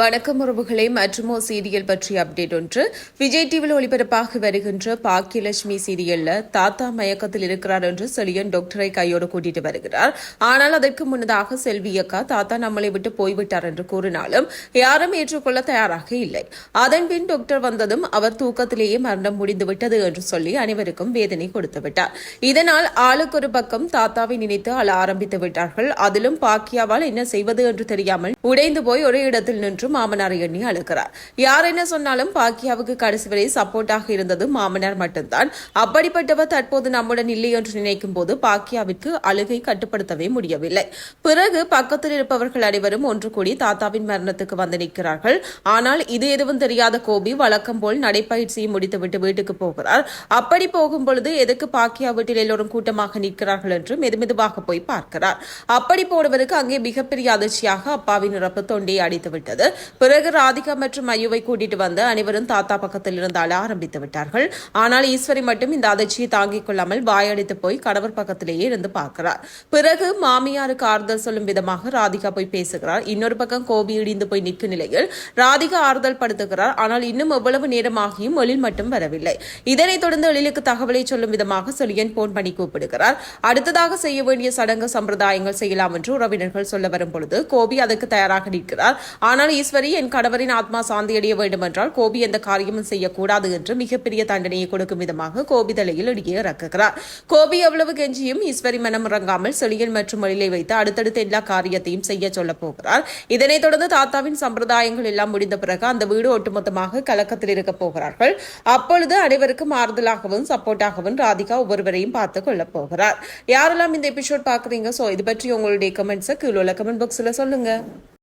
வணக்கம் உறவுகளே. மற்றுமோ சீரியல் பற்றிய அப்டேட் ஒன்று. விஜய் டிவியில் ஒளிபரப்பாகி வருகின்ற பாக்கியலட்சுமி சீரியல்ல தாத்தா மயக்கத்தில் இருக்கிறார் என்று செழியன் டாக்டரை கையோடு கூட்டிட்டு வருகிறார். ஆனால் அதற்கு முன்னதாக செல்வி அக்கா தாத்தா நம்மளை விட்டு போய்விட்டார் என்று கூறினாலும் யாரும் ஏற்றுக்கொள்ள தயாராக இல்லை. அதன்பின் டாக்டர் வந்ததும் அவர் தூக்கத்திலேயே மரணம் முடிந்துவிட்டது என்று சொல்லி அனைவருக்கும் வேதனை கொடுத்து விட்டார். இதனால் ஆளுக்கு ஒரு பக்கம் தாத்தாவை நினைத்து அழ ஆரம்பித்து விட்டார்கள். அதிலும் பாக்கியாவால் என்ன செய்வது என்று தெரியாமல் உடைந்து போய் ஒரே இடத்தில் நின்று மாமனாரை எண்ணி அழுகிறார். யார் என்ன சொன்னாலும் பாக்கியாவுக்கு கடைசி வரை சப்போர்ட்டாக இருந்தது மாமனார் மட்டும்தான். அப்படிப்பட்டவர் தற்போது நம்முடன் இல்லை என்று நினைக்கும் போது பாக்கியாவிற்கு அழுகை கட்டுப்படுத்தவே முடியவில்லை. பிறகு பக்கத்தில் இருப்பவர்கள் அனைவரும் ஒன்று கூடி தாத்தாவின் மரணத்துக்கு வந்து நிற்கிறார்கள். ஆனால் இது எதுவும் தெரியாத கோபி வழக்கம் போல் நடைப்பயிற்சியை முடித்துவிட்டு வீட்டுக்கு போகிறார். அப்படி போகும் பொழுது எதுக்கு பாக்கியா வீட்டில் எல்லோரும் கூட்டமாக நிற்கிறார்கள் என்று மெதுமெதுவாக போய் பார்க்கிறார். அப்படி போனவருக்கு அங்கே மிகப்பெரிய அதிர்ச்சியாக அப்பாவின் இறப்பு தொண்டையை அடித்துவிட்டது. பிறகு ராதிகா மற்றும் ஐயுவை கூட்டிட்டு வந்து அனைவரும் தாத்தா பக்கத்தில் இருந்து அழ ஆரம்பித்து விட்டார்கள். ஆனால் ஈஸ்வரி மட்டும் இந்த அதிர்ச்சியை தாங்கிக் கொள்ளாமல் வாயடித்து போய் கணவர் பக்கத்திலேயே இருந்து பார்க்கிறார். பிறகு மாமியாருக்கு ஆறுதல் சொல்லும் விதமாக ராதிகா போய் பேசுகிறார். இன்னொரு பக்கம் கோபி இடிந்து போய் நிற்கும் நிலையில் ராதிகா ஆறுதல் படுத்துகிறார். ஆனால் இன்னும் எவ்வளவு நேரமாகியும் எழில் மட்டும் வரவில்லை. இதனைத் தொடர்ந்து எழிலுக்கு தகவலை சொல்லும் விதமாக சொலியன் போன் பண்ணி கூப்பிடுகிறார். அடுத்ததாக செய்ய வேண்டிய சடங்கு சம்பிரதாயங்கள் செய்யலாம் என்று உறவினர்கள் சொல்ல வரும் பொழுது கோபி அதற்கு தயாராக நிற்கிறார். ஆனால் ஈஸ்வரி என் கணவரின் ஆத்மா சாந்தியடைய வேண்டுமென்றால் கோபி எந்த காரியமும் செய்யக்கூடாது என்று மிகப்பெரிய தண்டனையை கொடுக்கும் விதமாக கோபி தலையில் இடையே இறக்குகிறார். கோபி எவ்வளவு கெஞ்சியும் ஈஸ்வரி மனம் இறங்காமல் செழியன் மற்றும் மொழியை வைத்து அடுத்தடுத்த எல்லா காரியத்தையும் செய்ய சொல்லப் போகிறார். இதனைத் தொடர்ந்து தாத்தாவின் சம்பிரதாயங்கள் எல்லாம் முடிந்த பிறகு அந்த வீடு ஒட்டுமொத்தமாக கலக்கத்தில் இருக்கப் போகிறார்கள். அப்பொழுது அனைவருக்கும் ஆறுதலாகவும் சப்போர்ட்டாகவும் ராதிகா ஒவ்வொருவரையும் பார்த்து கொள்ளப் போகிறார். யாரெல்லாம் இந்த எபிசோட் பார்க்குறீங்க? ஸோ இது பற்றி உங்களுடைய கமெண்ட்ஸை கீழே உள்ள கமெண்ட் பாக்ஸில் சொல்லுங்க.